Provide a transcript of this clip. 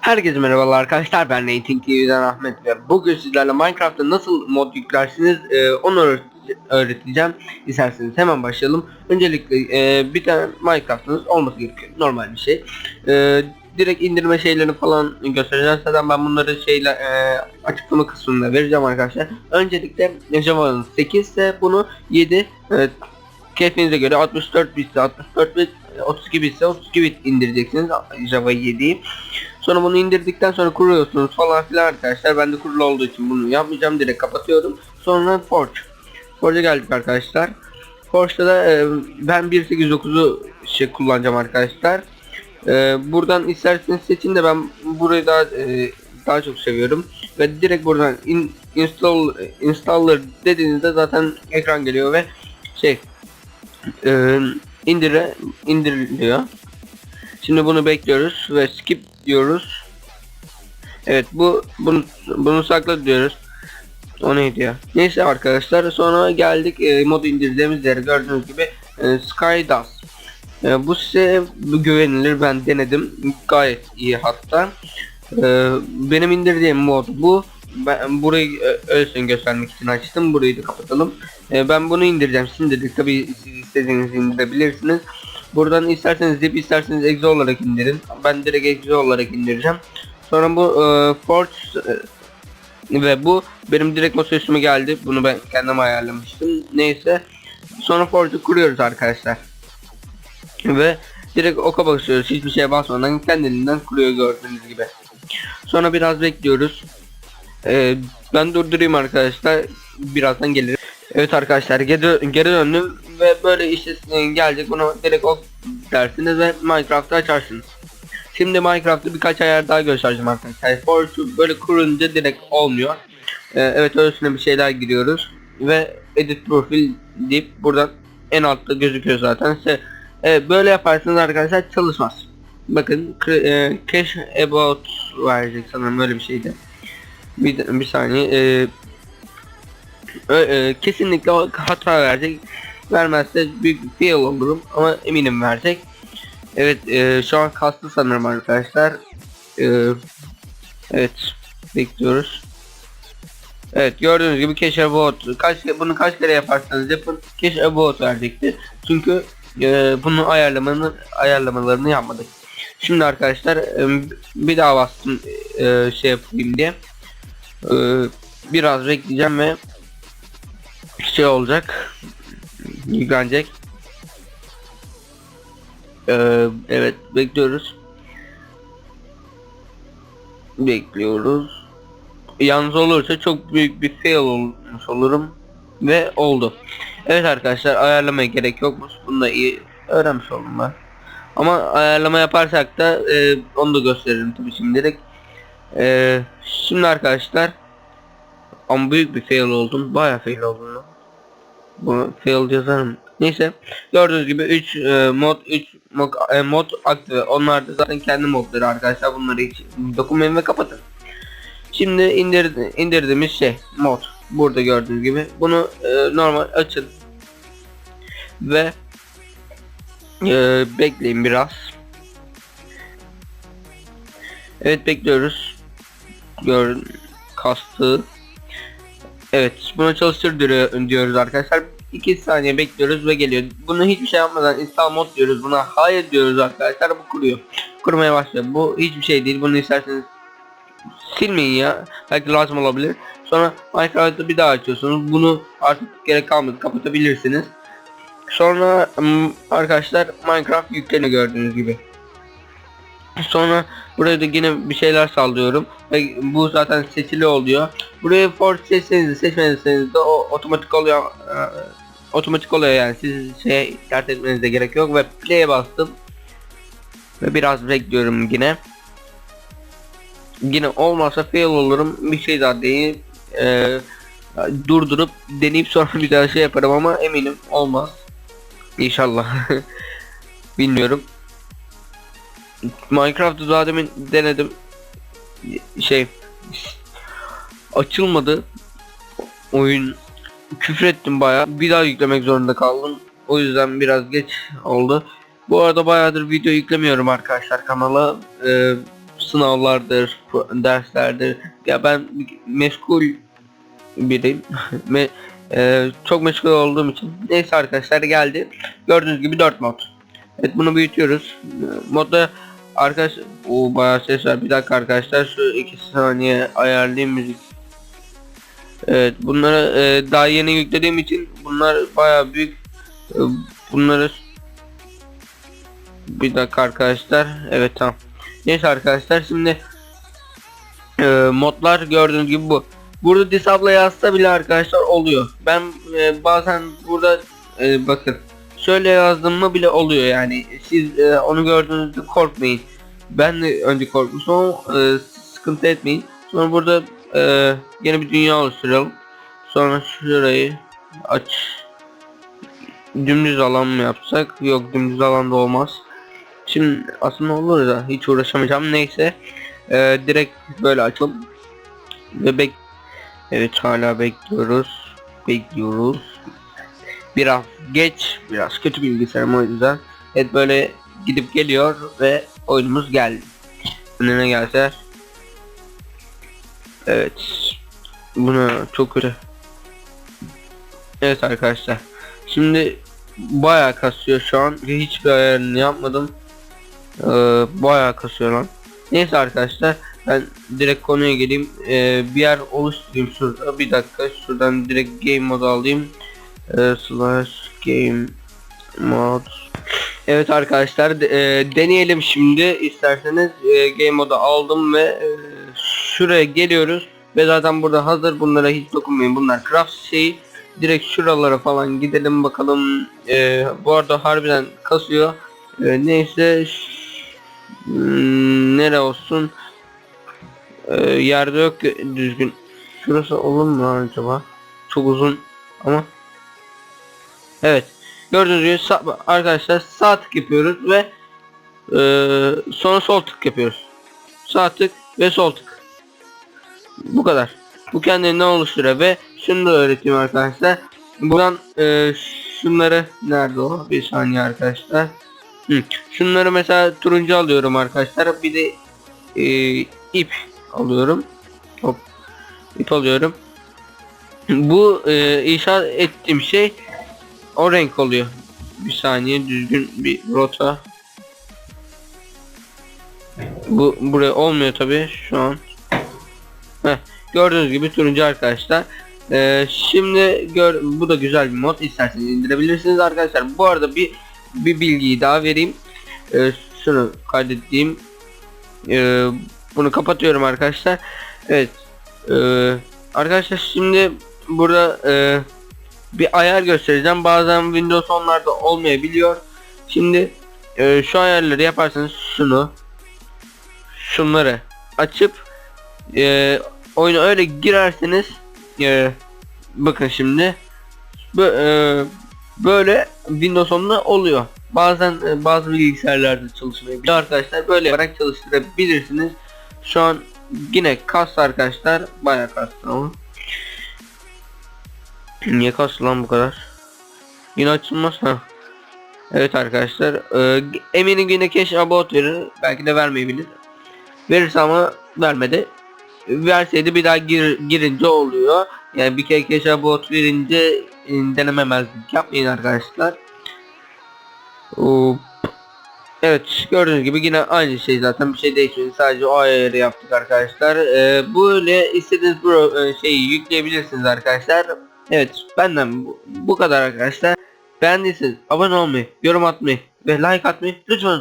Herkese merhabalar arkadaşlar ben Rating TV'den Ahmet ve bugün sizlerle Minecraft'ta nasıl mod yüklersiniz e, onu öğret- öğreteceğim. İsterseniz hemen başlayalım. Öncelikle e, bir tane Minecraft'ınız olması gerekiyor. Normal bir şey. E, direkt indirme şeylerini falan göstereceğim. Zaten ben bunları şeyle e, açıklama kısmında vereceğim arkadaşlar. Öncelikle Java'nın 8 ise bunu 7 e, keyfinize göre 64 bit ise 64 bit 32 bit ise 32 bit indireceksiniz Java 7'yi. Sonra bunu indirdikten sonra kuruyorsunuz falan filan arkadaşlar. Ben de kurulu olduğu için bunu yapmayacağım. Direkt kapatıyorum. Sonra Forge. Forge'a geldik arkadaşlar. Forge'da da e, ben 1.8.9'u şey kullanacağım arkadaşlar. E, buradan isterseniz seçin de ben burayı daha e, daha çok seviyorum. Ve direkt buradan in, install installer dediğinizde zaten ekran geliyor ve şey e, indire indiriliyor. Şimdi bunu bekliyoruz ve skip diyoruz. Evet bu bunu bunu sakla diyoruz. O neydi ya? Neyse arkadaşlar sonra geldik e, modu indirdiğimiz yere gördüğünüz gibi e, Skydust. E, bu size güvenilir ben denedim gayet iyi hatta. E, benim indirdiğim mod bu. Ben burayı e, öylesine göstermek için açtım. Burayı da kapatalım. E, ben bunu indireceğim. Şimdilik tabi siz istediğinizi indirebilirsiniz. Buradan isterseniz zip isterseniz exe olarak indirin. Ben direkt exe olarak indireceğim. Sonra bu e, Forge e, ve bu benim direkt masa üstüme geldi. Bunu ben kendim ayarlamıştım. Neyse. Sonra Forge'u kuruyoruz arkadaşlar. Ve direkt oka basıyoruz. Hiçbir şeye basmadan kendiliğinden kuruyor gördüğünüz gibi. Sonra biraz bekliyoruz. E, ben durdurayım arkadaşlar. Birazdan gelirim. Evet arkadaşlar geri, geri döndüm ve böyle işte gelecek bunu direkt ok dersiniz ve Minecraft'ı açarsınız. Şimdi Minecraft'ta birkaç ayar daha göstereceğim arkadaşlar. Forge'u böyle kurunca direkt olmuyor. Ee, evet öylesine bir şeyler giriyoruz ve edit profil deyip buradan en altta gözüküyor zaten. İşte, e, böyle yaparsanız arkadaşlar çalışmaz. Bakın e, cache about verecek sanırım böyle bir şeydi. Bir, bir saniye. E, e, kesinlikle hata verecek. Vermezse büyük bir fail olurum ama eminim verecek. Evet e, şu an kastı sanırım arkadaşlar. E, evet bekliyoruz. Evet gördüğünüz gibi cache about kaç bunu kaç kere yaparsanız yapın cache about verecektir. Çünkü e, bunu ayarlamanın ayarlamalarını yapmadık. Şimdi arkadaşlar e, bir daha bastım e, şey yapayım diye. E, biraz bekleyeceğim ve şey olacak yüklenecek ee, evet bekliyoruz bekliyoruz yalnız olursa çok büyük bir fail olmuş olurum ve oldu evet arkadaşlar ayarlamaya gerek yokmuş bunu da iyi öğrenmiş oldum ben ama ayarlama yaparsak da e, onu da gösteririm tabii şimdilik e, şimdi arkadaşlar ama büyük bir fail oldum. Baya fail oldum. Bu fail yazarım. Neyse. Gördüğünüz gibi 3 e, mod 3 mod, e, mod aktif. Onlar da zaten kendi modları arkadaşlar. Bunları hiç dokunmayın ve kapatın. Şimdi indir, indirdiğimiz şey mod. Burada gördüğünüz gibi. Bunu e, normal açın. Ve e, bekleyin biraz. Evet bekliyoruz. Görün kastı. Evet bunu çalıştır diyor- diyoruz arkadaşlar. 2 saniye bekliyoruz ve geliyor. Bunu hiçbir şey yapmadan install mod diyoruz. Buna hayır diyoruz arkadaşlar. Bu kuruyor. Kurmaya başlıyor. Bu hiçbir şey değil. Bunu isterseniz silmeyin ya. Belki lazım olabilir. Sonra Minecraft'ı bir daha açıyorsunuz. Bunu artık gerek kalmadı. Kapatabilirsiniz. Sonra arkadaşlar Minecraft yükleniyor gördüğünüz gibi. Sonra buraya da yine bir şeyler sallıyorum ve bu zaten seçili oluyor. Buraya force seçseniz seçmezseniz de o otomatik oluyor. e, otomatik oluyor yani siz şey dert etmenize gerek yok ve play'e bastım. Ve biraz bekliyorum yine. Yine olmazsa fail olurum. Bir şey daha deneyip e, durdurup deneyip sonra bir daha şey yaparım ama eminim olmaz. İnşallah. Bilmiyorum. Minecraft'ı daha demin denedim. Şey açılmadı. oyun küfür ettim bayağı. Bir daha yüklemek zorunda kaldım. O yüzden biraz geç oldu. Bu arada bayağıdır video yüklemiyorum arkadaşlar kanala. Ee, sınavlardır, derslerdir. Ya ben meşgul biriyim. Me e, çok meşgul olduğum için. Neyse arkadaşlar geldi. Gördüğünüz gibi 4 mod. Evet bunu büyütüyoruz. Modda arkadaş o bayağı ses var. Bir dakika arkadaşlar şu 2 saniye ayarlayayım müzik. Evet bunları e, daha yeni yüklediğim için bunlar bayağı büyük. E, bunları bir dakika arkadaşlar. Evet tamam. Neyse arkadaşlar şimdi e, modlar gördüğünüz gibi bu. Burada disable yazsa bile arkadaşlar oluyor. Ben e, bazen burada e, bakın şöyle yazdım mı bile oluyor yani. Siz e, onu gördüğünüzde korkmayın. Ben de önce korkmuştum ama e, sıkıntı etmeyin. Sonra burada e, yeni bir dünya oluşturalım. Sonra şurayı aç. Dümdüz alan mı yapsak? Yok dümdüz alanda olmaz. Şimdi aslında olur da hiç uğraşamayacağım. Neyse. E, direkt böyle açalım. Ve bek Evet hala bekliyoruz. Bekliyoruz. Biraz geç, biraz kötü bilgisayarım o yüzden. Evet böyle gidip geliyor ve oyunumuz geldi. Önüne gelse. Evet. Bunu çok kötü. Evet arkadaşlar. Şimdi bayağı kasıyor şu an. Hiçbir ayarını yapmadım. Ee, bayağı kasıyor lan. Neyse arkadaşlar ben direkt konuya geleyim. Ee, bir yer oluşturayım şurada. Bir dakika şuradan direkt game modu alayım. Ee, slash game mod. Evet arkadaşlar e, deneyelim şimdi isterseniz e, game modu aldım ve e, şuraya geliyoruz ve zaten burada hazır bunlara hiç dokunmayın bunlar craft şeyi direkt şuralara falan gidelim bakalım E, bu arada harbiden kasıyor E, neyse nere olsun? Ee, yerde yok düzgün. Şurası olur mu acaba? Çok uzun ama. Evet gördüğünüz gibi sağ- arkadaşlar sağ tık yapıyoruz ve e, sonra sol tık yapıyoruz. Sağ tık ve sol tık. Bu kadar. Bu kendini oluşturuyor ve şunu da öğreteyim arkadaşlar. Buradan e, şunları nerede o? Bir saniye arkadaşlar Şunları mesela turuncu alıyorum arkadaşlar. Bir de e, ip alıyorum. Hop. ip alıyorum. Bu e, inşa ettiğim şey o renk oluyor. Bir saniye düzgün bir rota. Bu buraya olmuyor tabi şu an. Heh, gördüğünüz gibi turuncu arkadaşlar. Ee, şimdi gör bu da güzel bir mod isterseniz indirebilirsiniz arkadaşlar. Bu arada bir bir bilgiyi daha vereyim. Ee, şunu kaydedeyim. Ee, bunu kapatıyorum arkadaşlar. Evet. Ee, arkadaşlar şimdi burada e, bir ayar göstereceğim. Bazen Windows onlarda olmayabiliyor. Şimdi e, şu ayarları yaparsanız şunu şunları açıp e, oyuna öyle girerseniz e, bakın şimdi bu, e, böyle Windows 10'da oluyor. Bazen e, bazı bilgisayarlarda çalışmayabiliyor arkadaşlar. Böyle yaparak çalıştırabilirsiniz. Şu an yine kastı arkadaşlar. Bayağı kastı ama. Niye kastı lan bu kadar? Yine açılmaz ha. Evet arkadaşlar. E, eminim yine cache about verir. Belki de vermeyebilir. Verirse ama vermedi. Verseydi bir daha gir, girince oluyor. Yani bir kere cache about verince denememezlik yapmayın arkadaşlar. Evet gördüğünüz gibi yine aynı şey zaten. Bir şey değişmedi. Sadece o ayarı yaptık arkadaşlar. Ee, böyle istediğiniz bu e, şeyi yükleyebilirsiniz arkadaşlar. Evet benden bu, bu kadar arkadaşlar. Beğendiyseniz abone olmayı yorum atmayı ve like atmayı lütfen